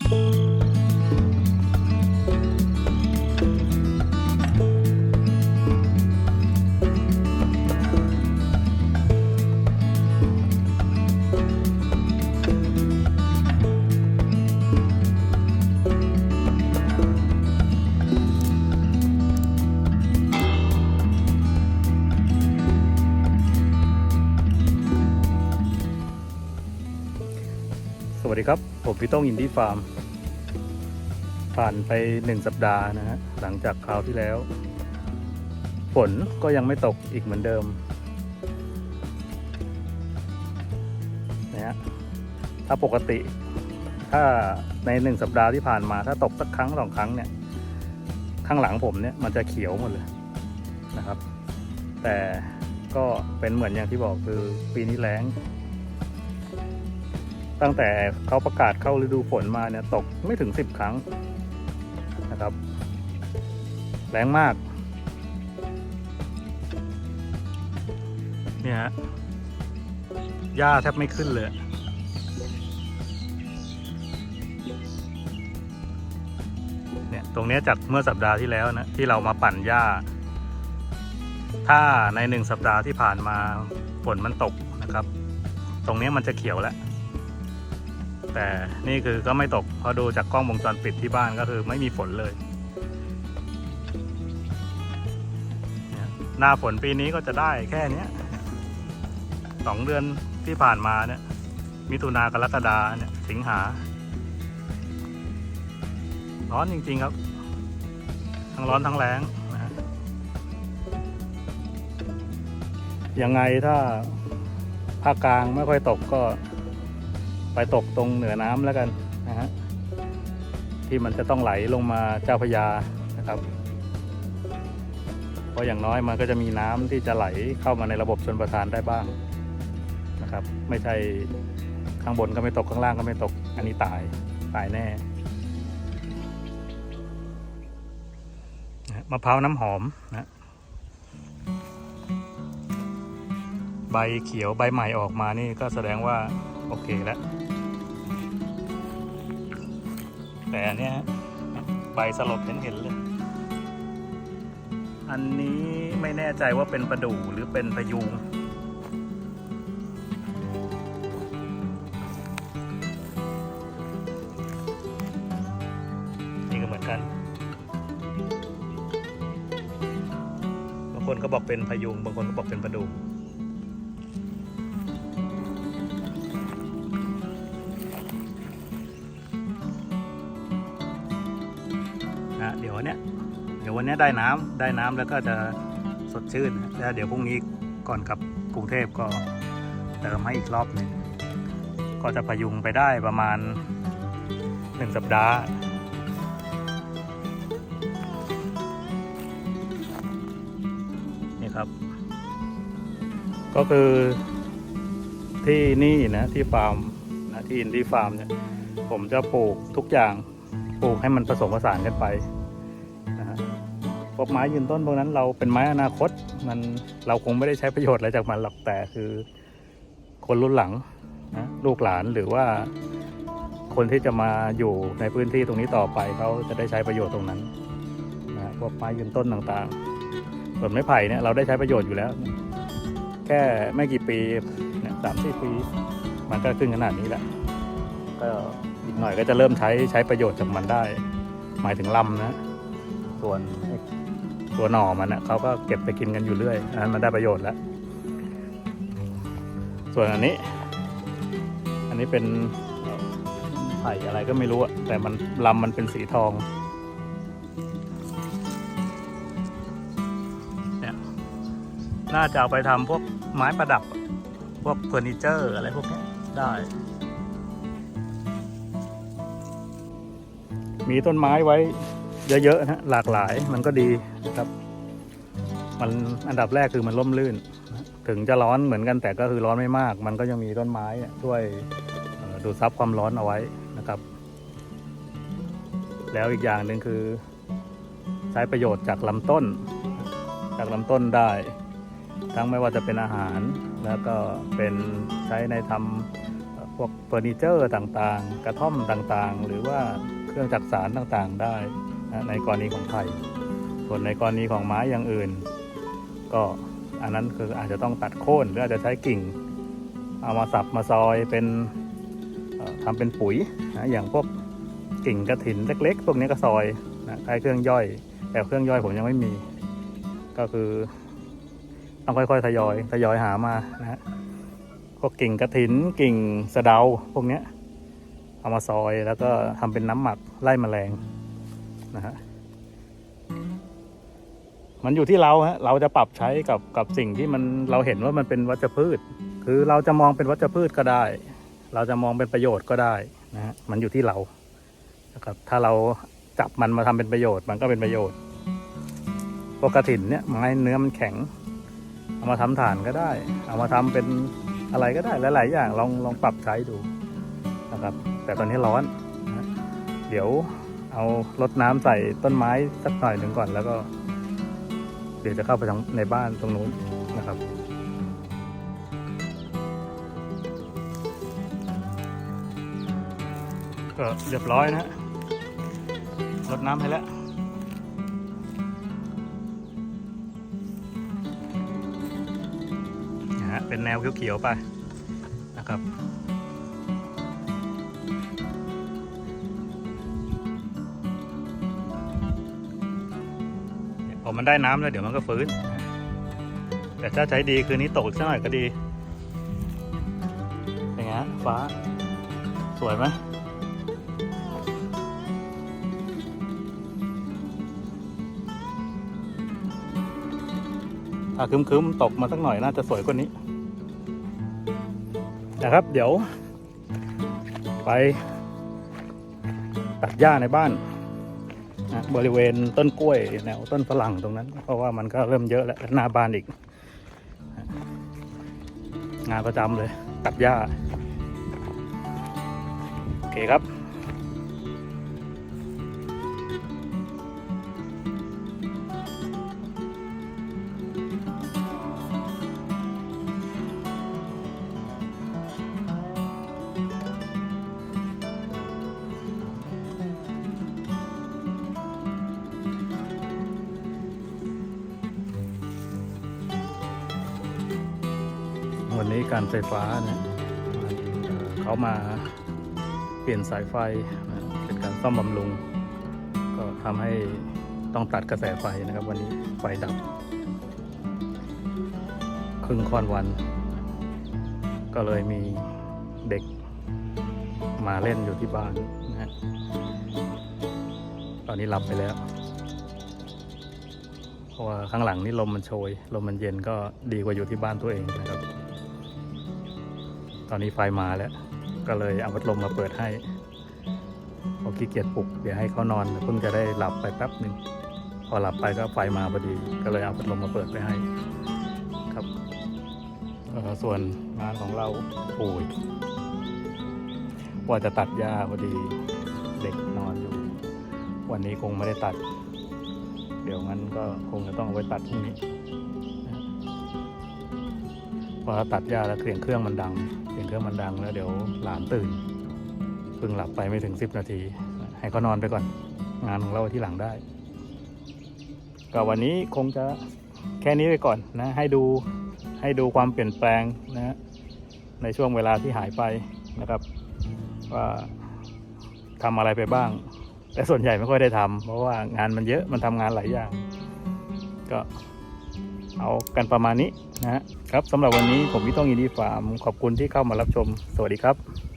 สวั สดีครับ ผมพี่ต้องอินดี้ฟาร์ม ผ่านไปหนึ่งสัปดาห์นะฮะหลังจากคราวที่แล้ว ฝนก็ยังไม่ตกอีกเหมือนเดิมนะฮะถ้าปกติ ถ้าในหนึ่งสัปดาห์ที่ผ่านมา ถ้าตกสักครั้งสองครั้งเนี่ย ข้างหลังผมเนี่ยมันจะเขียวหมดเลยนะครับ แต่ก็เป็นเหมือนอย่างที่บอกคือปีนี้แล้ง ตั้งแต่เขาประกาศเข้าฤดูฝนมาเนี่ยตกไม่ถึงสิบครั้งนะครับ แรงมาก เนี่ยฮะหญ้าแทบไม่ขึ้นเลยเนี่ยตรงนี้จากเมื่อสัปดาห์ที่แล้วนะ ที่เรามาปั่นหญ้า ถ้าในหนึ่งสัปดาห์ที่ผ่านมาฝนมันตกนะครับ ตรงนี้มันจะเขียวแล้ว แต่นี่คือก็ไม่ตกเพอดูจากกล้องวงจรปิดที่บ้านก็คือไม่มีฝนเลย หน้าฝนปีนี้ก็จะได้แค่นี้สองเดือนที่ผ่านมาเนี่ยมิถุนากรกฎาเนี่ยสิงหา ร้อนจริงๆครับ ทั้งร้อนทั้งแรงนะฮะยังไงถ้าภาคกลางไม่ค่อยตกก็ ไปตกตรงเหนือน้ำแล้วกันนะฮะที่มันจะต้องไหลลงมาเจ้าพยานะครับ เพราะอย่างน้อยมันก็จะมีน้ำที่จะไหลเข้ามาในระบบชนประทานได้บ้างนะครับ ไม่ใช่ข้างบนก็ไม่ตกข้างล่างก็ไม่ตกอันนี้ตายตายแน่มะพร้าวน้ำหอมนะใบเขียวใบใหม่ออกมานี่ก็แสดงว่า โอเคแล้ว แต่อันเนี้ยฮะใบสลดเห็นเห็นๆเลย อันนี้ไม่แน่ใจว่าเป็นประดู่หรือเป็นพะยูงนี่ก็เหมือนกันบางคนก็บอกเป็นพะยุงบางคนก็บอกเป็นประดู่ วันเนี้ยเดี๋ยววันนี้ได้น้ำได้น้ำแล้วก็จะสดชื่นแล้วเดี๋ยวพรุ่งนี้ก่อนกลับกรุงเทพก็เติมให้อีกรอบหนึ่งก็จะพยุงไปได้ประมาณหนึ่งสัปดาห์นี่ครับ ก็คือที่นี่นะที่ฟาร์มนะที่อินดี้ฟาร์มเนี่ยผมจะปลูกทุกอย่างปลูกให้มันผสมผสานกันไป พวกไม้ยืนต้นพวกนั้นเราเป็นไม้อนาคต มันเราคงไม่ได้ใช้ประโยชน์อะไรจากมันหรอกแต่คือ คนรุ่นหลังนะลูกหลานหรือว่า คนที่จะมาอยู่ในพื้นที่ตรงนี้ต่อไปเขาจะได้ใช้ประโยชน์ตรงนั้นนะพวกไม้ยืนต้นต่างๆส่วนไม้ไผ่เนี่ยเราได้ใช้ประโยชน์อยู่แล้ว แค่ไม่กี่ปีเนี่ยสามสี่ปี มันก็ขึ้นขนาดนี้แหละก็อีกหน่อยก็จะเริ่มใช้ใช้ประโยชน์จากมันได้ หมายถึงลำนะ ส่วน ตัวหน่อมันนะเขาก็เก็บไปกินกันอยู่เรื่อยอันนั้นมันได้ประโยชน์แล้ว ส่วนอันนี้ อันนี้เป็นไผ่อะไรก็ไม่รู้อะแต่มันลำมันเป็นสีทองเนี่ยน่าจะเอาไปทำพวกไม้ประดับ พวกเฟอร์นิเจอร์อะไรพวกนี้ได้มีต้นไม้ไว้ เยอะๆนะหลากหลายมันก็ดีนะครับ มันอันดับแรกคือมันร่มรื่น ถึงจะร้อนเหมือนกันแต่ก็คือร้อนไม่มาก มันก็ยังมีต้นไม้ช่วยดูดซับความร้อนเอาไว้นะครับ แล้วอีกอย่างหนึ่งคือ ใช้ประโยชน์จากลำต้น จากลำต้นได้ ทั้งไม่ว่าจะเป็นอาหาร แล้วก็เป็นใช้ในทำพวกเฟอร์นิเจอร์ต่างๆ กระท่อมต่างๆ หรือว่าเครื่องจักสารต่างๆได้ ในกรณีของไผ่ส่วนในกรณีของไม้อย่างอื่น ก็อันนั้นคืออาจจะต้องตัดโค่นหรืออาจจะใช้กิ่ง เอามาสับมาซอยเป็นเอ่อทำเป็นปุ๋ยนะอย่างพวกกิ่งกระถินเล็ก ๆ พวกนี้ก็ซอยนะใช้เครื่องย่อย แต่เครื่องย่อยผมยังไม่มี ก็คือต้องค่อยๆทยอยทยอยหามานะพวกกิ่งกระถินกิ่งสะเดาพวกนี้เอามาซอยแล้วก็ทำเป็นน้ำหมักไล่แมลง นะฮะมันอยู่ที่เราฮะเราจะปรับใช้กับกับสิ่งที่มันเราเห็นว่ามันเป็นวัชพืช คือเราจะมองเป็นวัชพืชก็ได้ เราจะมองเป็นประโยชน์ก็ได้นะฮะมันอยู่ที่เรานะครับถ้าเราจับมันมาทำเป็นประโยชน์มันก็เป็นประโยชน์พวกกระถินเนี่ยไม้เนื้อมันแข็ง เอามาทำฐานก็ได้ เอามาทำเป็นอะไรก็ได้หลาย ๆ อย่างลองลองปรับใช้ดูนะครับ แต่ตอนนี้ร้อนนะเดี๋ยว เอารดน้ำใส่ต้นไม้สักหน่อยหนึ่งก่อนแล้วก็ เดี๋ยวจะเข้าไปทางในบ้านตรงนู้นนะครับก็เรียบร้อยนะฮะรดน้ำให้แล้วนะฮะเป็นแนวเขียวๆไปนะครับ อมันได้น้ำแล้วเดี๋ยวมันก็ฟื้น แต่ถ้าใช้ดีคืนนี้ตกสักหน่อยก็ดีเป็นไงฮะฟ้า สวยไหมถ้าคึ้มๆตกมาสักหน่อยน่าจะสวยกว่านี้นะครับ เดี๋ยว ไปตัดหญ้าในบ้าน นะบริเวณต้นกล้วยแนวต้นฝรั่งตรงนั้น เพราะว่ามันก็เริ่มเยอะแล้วหน้าบ้านอีก งานประจำเลยตัดหญ้า โอเคครับ การไฟฟ้าเนี่ยเขามาเปลี่ยนสายไฟเป็นการซ่อมบำรุง ก็ทำให้ต้องตัดกระแสไฟนะครับ วันนี้ไฟดับ ครึ่งค่อนวัน ก็เลยมีเด็กมาเล่นอยู่ที่บ้านนะตอนนี้หลับไปแล้ว เพราะว่าข้างหลังนี่ลมมันโชย ลมมันเย็นก็ดีกว่าอยู่ที่บ้านตัวเองนะครับ ตอนนี้ไฟมาแล้ว ก็เลยเอาพัดลมมาเปิดให้พอขี้เกียจปลุกเดี๋ยวให้เขานอนเพิ่งจะได้หลับไปแป๊บหนึ่งพอหลับไปก็ไฟมาพอดี ก็เลยเอาพัดลมมาเปิดไปให้ครับส่วนงานของเราโอ้ยว่าจะตัดหญ้าพอดีเด็กนอนอยู่ วันนี้คงไม่ได้ตัด เดี๋ยวงั้นก็คงจะต้องเอาไว้ตัดพรุ่งนี้พอเราตัดหญ้าแล้วเสียงเครื่องมันดัง เสียงเครื่องมันดังแล้วเดี๋ยวหลานตื่นเพิ่งหลับไปไม่ถึงสิบนาที ให้เขานอนไปก่อน งานของเราที่หลังได้ ก็วันนี้คงจะแค่นี้ไปก่อนนะ ให้ดูให้ดูความเปลี่ยนแปลงนะฮะในช่วงเวลาที่หายไปนะครับ ว่าทำอะไรไปบ้าง แต่ส่วนใหญ่ไม่ค่อยได้ทำเพราะว่างานมันเยอะมันทำงานหลายอย่าง ก็เอากันประมาณนี้ นะครับสำหรับวันนี้ผมพี่ต้องยินดีฟาร์มขอบคุณที่เข้ามารับชม สวัสดีครับ